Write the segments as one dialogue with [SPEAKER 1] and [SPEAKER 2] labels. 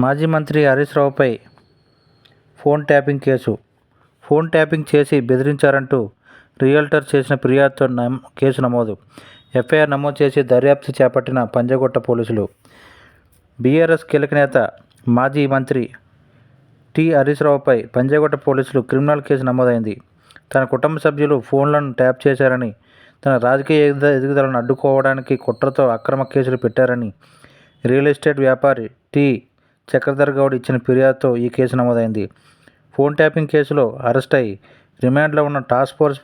[SPEAKER 1] మాజీ మంత్రి Harish రావుపై phone tapping case. Phone tapping చేసి బెదిరించారంటూ రియల్టర్ చేసిన ఫిర్యాదుతో నమ్ కేసు నమోదు. ఎఫ్ఐఆర్ నమోదు చేసి దర్యాప్తు చేపట్టిన పంజగుట్ట పోలీసులు. బీఆర్ఎస్ కీలక నేత మాజీ మంత్రి టి హరీశ్ రావుపై పంజగుట్ట పోలీసులు క్రిమినల్ కేసు నమోదైంది. తన కుటుంబ సభ్యులు ఫోన్లను ట్యాప్ చేశారని తన రాజకీయ ఎదుగుదలను అడ్డుకోవడానికి కుట్రతో అక్రమ కేసులు పెట్టారని రియల్ ఎస్టేట్ వ్యాపారి టి చక్రధర్ గౌడ్ ఇచ్చిన ఫిర్యాదుతో ఈ కేసు నమోదైంది. ఫోన్ ట్యాపింగ్ కేసులో అరెస్ట్ అయి రిమాండ్లో ఉన్న టాస్క్ ఫోర్స్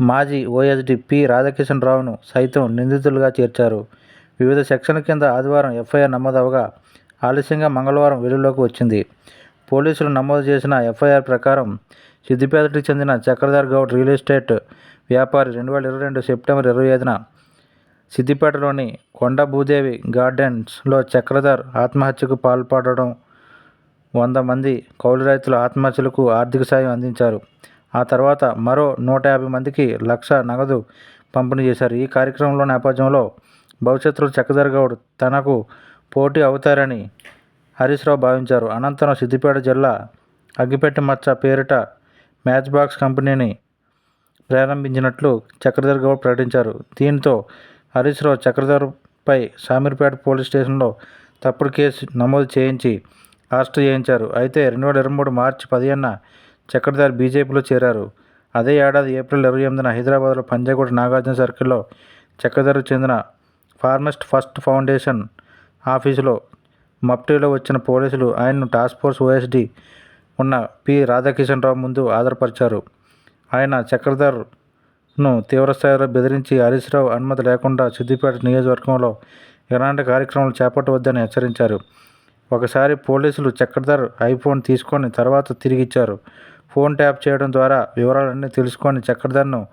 [SPEAKER 1] మాజీ ఓఎస్డి పి రాధాకిషన్ రావును సైతం నిందితులుగా చేర్చారు. వివిధ సెక్షన్ల కింద ఆదివారం ఎఫ్ఐఆర్ నమోదవగా ఆలస్యంగా మంగళవారం వెలుగులోకి వచ్చింది. పోలీసులు నమోదు చేసిన ఎఫ్ఐఆర్ ప్రకారం సిద్దిపేటకు చెందిన చక్రధర్ గౌడ్ రియల్ ఎస్టేట్ వ్యాపారి రెండు వేల ఇరవై రెండు సెప్టెంబర్ ఇరవై ఐదున సిద్దిపేటలోని కొండ భూదేవి గార్డెన్స్లో చక్రధర్ ఆత్మహత్యకు పాల్పడడం వంద మంది కౌలు రైతుల ఆత్మహత్యలకు ఆర్థిక సాయం అందించారు. ఆ తర్వాత మరో నూట యాభై మందికి లక్ష నగదు పంపిణీ చేశారు. ఈ కార్యక్రమంలో నేపథ్యంలో భవిష్యత్తులో చక్రధర్ గౌడ్ తనకు పోటీ అవుతారని హరీశ్రావు భావించారు. అనంతరం సిద్దిపేట జిల్లా అగ్గిపెట్టె మచ్చ పేరిట మ్యాచ్ బాక్స్ కంపెనీని ప్రారంభించినట్లు చక్రధర్ గౌడ్ ప్రకటించారు. దీంతో హరీష్ రావు చక్రధర్పై శామీర్పేట పోలీస్ స్టేషన్లో తప్పుడు కేసు నమోదు చేయించి అరెస్టు చేయించారు. అయితే రెండు వేల ఇరవై మూడు మార్చి పదిహేనున చక్రధర్ బీజేపీలో చేరారు. అదే ఏడాది ఏప్రిల్ ఇరవై ఎనిమిదిన హైదరాబాద్లో పంజాగూడ నాగార్జున సర్కిల్లో చక్రధర్కు చెందిన ఫార్మస్ట్ ఫస్ట్ ఫౌండేషన్ ఆఫీసులో మప్టీలో వచ్చిన పోలీసులు ఆయన్ను టాస్క్ ఫోర్స్ ఓఎస్డీ ఉన్న పి రాధాకిషన్ రావు ముందు హాజరుపరిచారు ఆయన ను తీవ్రస్థాయిలో బెదిరించి హరీశ్రావు అనుమతి లేకుండా సిద్దిపేట నియోజకవర్గంలో ఎలాంటి కార్యక్రమాలు చేపట్టవద్దని హెచ్చరించారు. ఒకసారి పోలీసులు చక్రధర్ ఐఫోన్ తీసుకొని తర్వాత తిరిగి ఇచ్చారు ఫోన్ ట్యాప్ చేయడం ద్వారా వివరాలన్నీ తెలుసుకొని చక్రధర్ను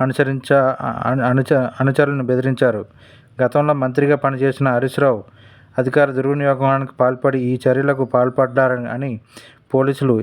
[SPEAKER 1] అనుసరించ అనుచ అనుచరులను బెదిరించారు. గతంలో మంత్రిగా పనిచేసిన హరీశ్రావు అధికార దుర్వినియోగానికి పాల్పడి ఈ చర్యలకు పాల్పడ్డారని అని పోలీసులు